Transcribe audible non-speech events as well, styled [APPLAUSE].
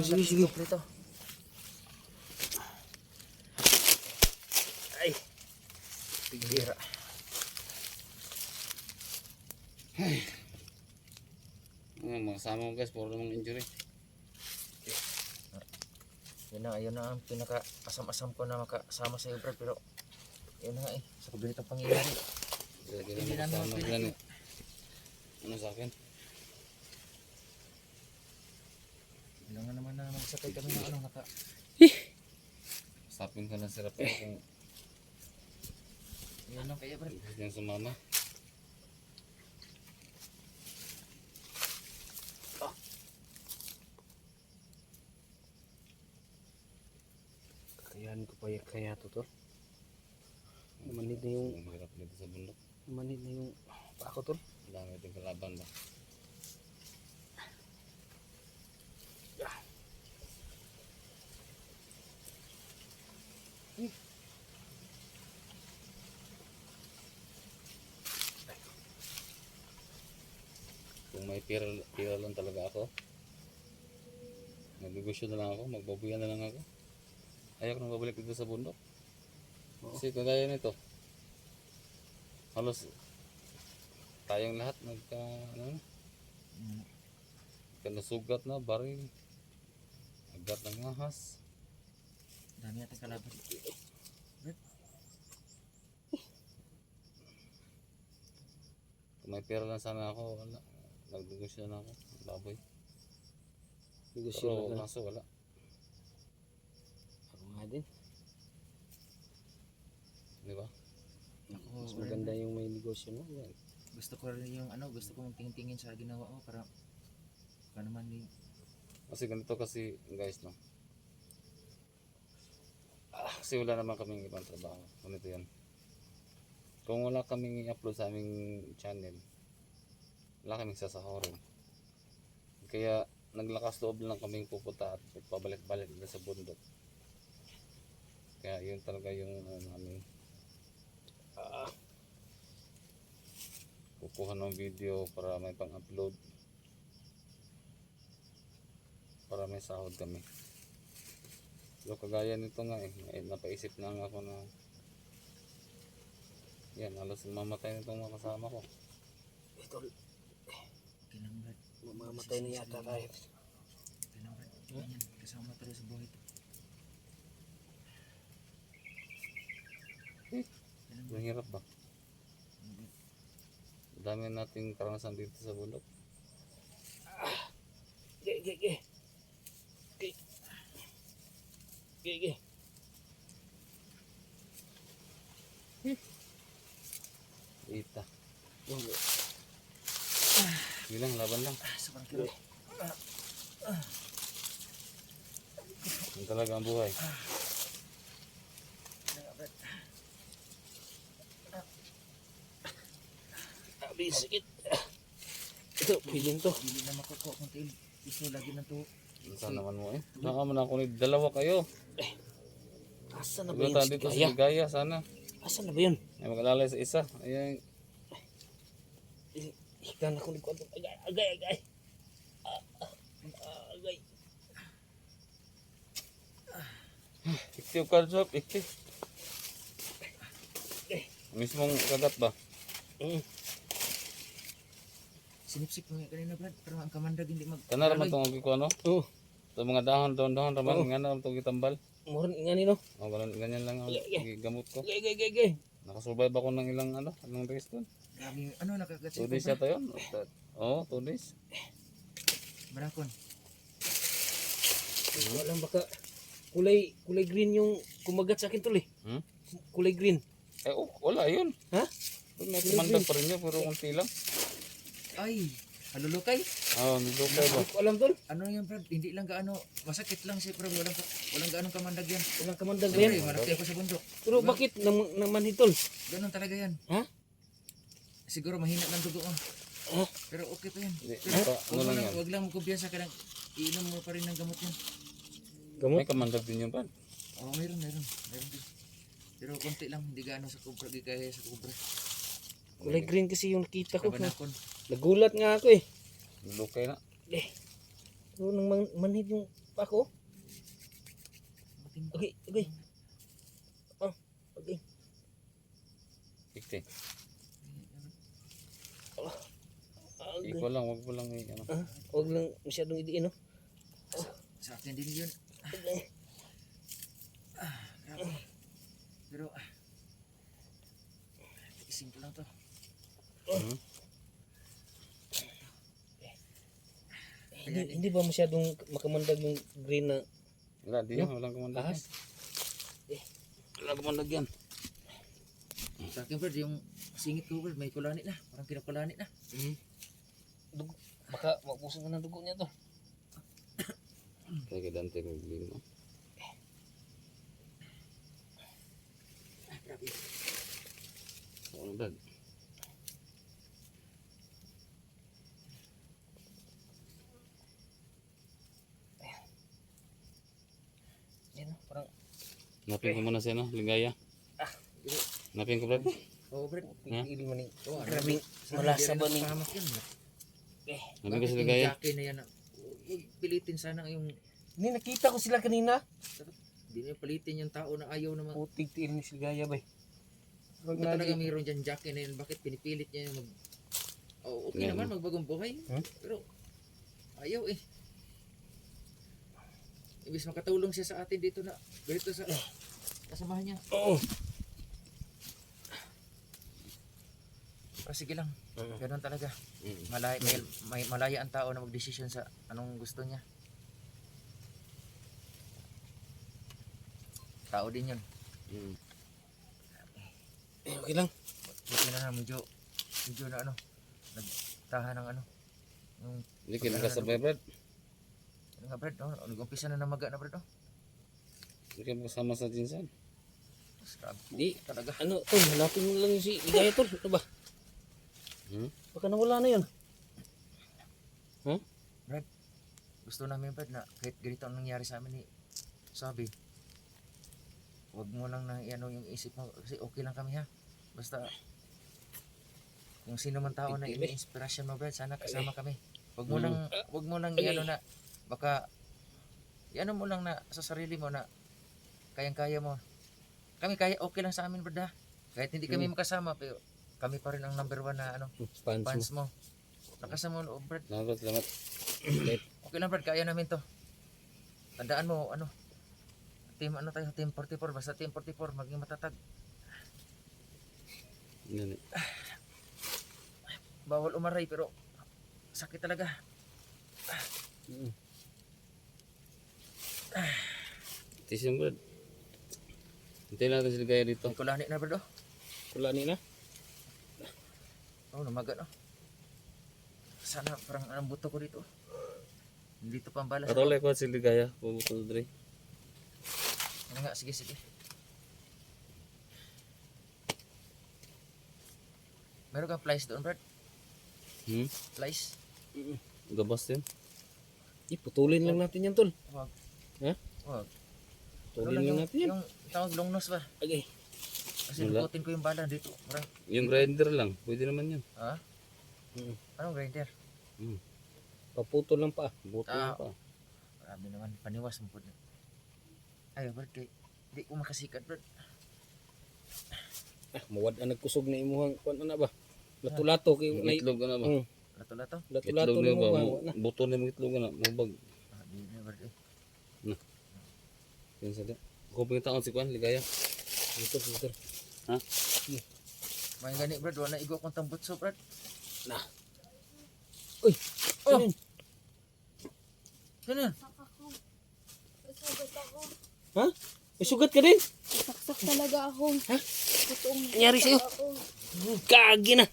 Sige, sige. Prito. Ay. Tigira. Ang mga kasama mo guys, puro namang injury. Yun na, yun na ang pinaka asam-asam ko na makasama sa iyo. Pero, yun na nga eh. Sa kabila itong pangyayari. Hindi na namin gani. Ano sa akin? Kailangan naman na magsakay kami ng ano, naka... Sapin ko na si Rafael kung Yun lang kaya, Brad. gusto niyang sumama. Kayahan ko pa yung kaya to tol. Manid na yung, Ang hirap dito sa bundok. manid na yung pako tol. Ang dami itong kalaban ba? Kung may pira, pira lang talaga ako, nagnegosyo na lang ako, magbabuyan na lang ako. Ayaw ko nang babalik dito sa bundok. Kasi kagaya nito, halos tayong lahat nagka ano, Mm. kanasugat na baril agat ng ahas Dami natin kalaban. kung may pera lang sana ako wala nagnegosyo na ako baboy. Negosyo pero na kaso wala. Ako nga din. di ba? Ako, Mas maganda yung may negosyo no. Yan. Gusto ko rin yung ano, gusto ko magtingin-tingin sa ginawa ko para baka naman ni kasi ganito kasi guys no? Ah, kasi wala naman kaming ibang trabaho. Ganito yan. Kung wala kaming i-upload sa aming channel wala kaming sasahorin. Kaya naglakas loob lang kaming pupunta at pabalik-balik na sa bundok. Kaya yun talaga yung ano namin. Ah, kukuha ng video para may pang-upload. Para may sahod kami. So kagaya nito nga eh, napaisip na nga ako na yan, halos mamatay nitong mga kasama ko. Eh Brad. mamamatay na yata tayo. Brad. Ganyan, kasama tayo sa buhay. Okay lang, Brad. Ang hirap ba? Dami nating karanasan dito sa bundok. Ge, ge, ge. Ge. Ge, ge. Ita. Yung, Yun lang, laban lang. Ah, sa bangkiro. Yun talaga ang buhay. Abi, sakit. Ito, feeling to. Hindi na makukuha kung tail. Gusto lagi na to. Saan naman mo eh? Nakaman ako ni dalawa kayo. Asa na ba yun si dito sa Gaya? Sana. Asa na ba yun? Ay mag-alalay sa isa. Ayan, Ikan ako Kwanto. Agay, agay, agay. Ah, ah, agay. Ikti o kalsop, ikti. Mismong kagat ba? Mm. Sinipsip nga kanina, Brad. Pero ang kamandag hindi mag... Kana raman tong ko ano? Oh, Sa mga dahon, dahon, dahon raman, Oo. nga naman itong itambal. moron nga nino. O, ganun, ganyan lang ang gamot ko. Agay, agay, agay, agay. Nakasurvive ako ng ilang ano, ilang days doon. Grabe, ano, nakakatsik 2 days yata yun. Oo, 2 days. Marakon. Walang baka kulay kulay green yung kumagat sa akin tol eh. Hmm? Kulay green. Eh, oh, wala yun. Ha? Doon may kumandag pa rin yun, pero konti lang. Ay, halulukay. Oo, oh, nilukay ba? Hindi ko alam tol. Ano yan, Brad? Hindi lang gaano, masakit lang siya, pero walang, walang gaanong kamandag yan. Walang kamandag ba Siyempre, yan. marami ako sa bundok. Pero bakit nam naman hitol? Ganon talaga yan. Ha? Siguro mahina lang dugo mo. Ha? Pero okay pa yan. Hindi, Pero pa, wag, ano lang lang, yan. wag lang mo kumpiyansa ka lang. Iinom mo pa rin ng gamot yan. May kamandag din yun pa. Oo, meron, meron. Meron din. Pero konti lang, hindi gaano sa kubra, di kaya sa kubra. Kulay green kasi yung nakita ko. Kabanakon. Nagulat nga ako eh. Nilukay na. Eh. Pero nang man manhid yung Pa ako? Mating Okay, okay. Oh, okay. Ikti. Ah, okay. Ikaw lang, wag mo lang i- ano. Ah, huwag lang masyadong idiin, no? Sa akin din yun. Okay. Grabe. Pero, ah, ising ko lang to. Hmm? Hindi, hindi ba masyadong makamandag yung green na Wala, di yan. Walang kumandag yan. ahas? Walang kumandag yan. Sa akin, Brad, yung singit ko, may kulanit na. Parang kinakulanit na. Hmm. Dugo. Baka mabusan ka ng dugo niya to. Kaya kay Dante magbili mo. Ah, grabe. Oo na, Brad. Yan, no? parang Napin ko muna siya, no? Ligaya. Dili. Napin ko, Brad. Oo, Brad. Pipili man ni. Grabe, malasa di ba ni? yan. Napin ko yung Ligaya. Jackie na yan, ah, huwag pilitin sana yung, Hindi, nakita ko sila kanina. hindi na palitin yung tao na ayaw naman. Putig tiil ni Silgaya ba? Huwag na talaga mayroon dyan Jackie na yun, bakit pinipilit niya yung mag... Oh, okay Yan. naman, magbagong buhay. Hmm? Pero, ayaw eh. Ibig makatulong siya sa atin dito na, ganito sa kasamahan niya. Oo. Pero sige lang, Oo. ganun talaga. Mm. Malay, may, may malaya ang tao na magdesisyon sa anong gusto niya. Tao din yun. Mm. Eh, okay lang. Buti na na, medyo, medyo na ano, nagtahan ng ano. Yung, Hindi kayo makasabay, Brad. Nga Brad, oh, nag-umpisa na namaga na Brad, oh. Hindi kayo makasama sa grabe Di, talaga. ano, tol, hanapin mo lang si Ligaya, tol. Ano ba? Hmm? Baka nawala na yun. Gusto namin Brad na kahit ganito ang nangyari sa amin ni Sabi, wag mo lang na ano yung isip mo kasi okay lang kami ha. Basta kung sino man tao na eh. ini-inspirasyon mo Brad, sana kasama kami. Wag mo nang wag mo nang iano na baka iano mo lang na sa sarili mo na kayang-kaya mo. Kami kaya okay lang sa amin Brad ha. Kahit hindi kami makasama pero kami pa rin ang number one na ano Fans, fans mo. Nakasama mo loob Brad. Salamat, salamat. [CLEARS THROAT] Okay lang Brad, kaya namin to. Tandaan mo, ano, team ano tayo, team 44, basta team 44, maging matatag. Eh. Bawal umaray, pero sakit talaga. Mm. Tisim, Brad. Hintayin natin si Ligaya dito. May kulani na Brad, oh. Wala ni na. Oh, namaga, no. Sana parang anong buto ko dito. Dito pa ang balas. Karolay ko si Ligaya. Pumunta dre. Ano nga, sige, sige. Meron kang flies doon, Brad? Hmm? Flies? Gabas din. Iputulin lang natin yan, tol. Wag. Ha? Wag. Putulin lang yung, natin yan. yung tawag long nose ba? Okay. Kasi Wala. lukutin ko yung bala dito. Parang, Yung grinder lang. Pwede naman yun. ha? Mm. Anong grinder? Hmm. Paputol lang pa. Buto Ah. pa. Marami naman, paniwas mo po. Ay, Brad, kay, di ko makasikat, Brad. Ah, mawad ang nagkusog na imuhang kung ano na ba? Lato-lato kay itlog na ba? Mm, Lato-lato. Lato-lato na Wala. Buto na yung itlog na. Mabag. Ah, di na, Brad, eh. Yan sa di. Kung pangitaon si Kwan, Ligaya. Dito, dito. Ha? May gani, Brad, wala igo kong tambutso, Brad. Uy! Oh! Ako. Ha? May sugat ka din? Saksak talaga ako. Ha? Totoong Nangyari sa'yo? Kagi na.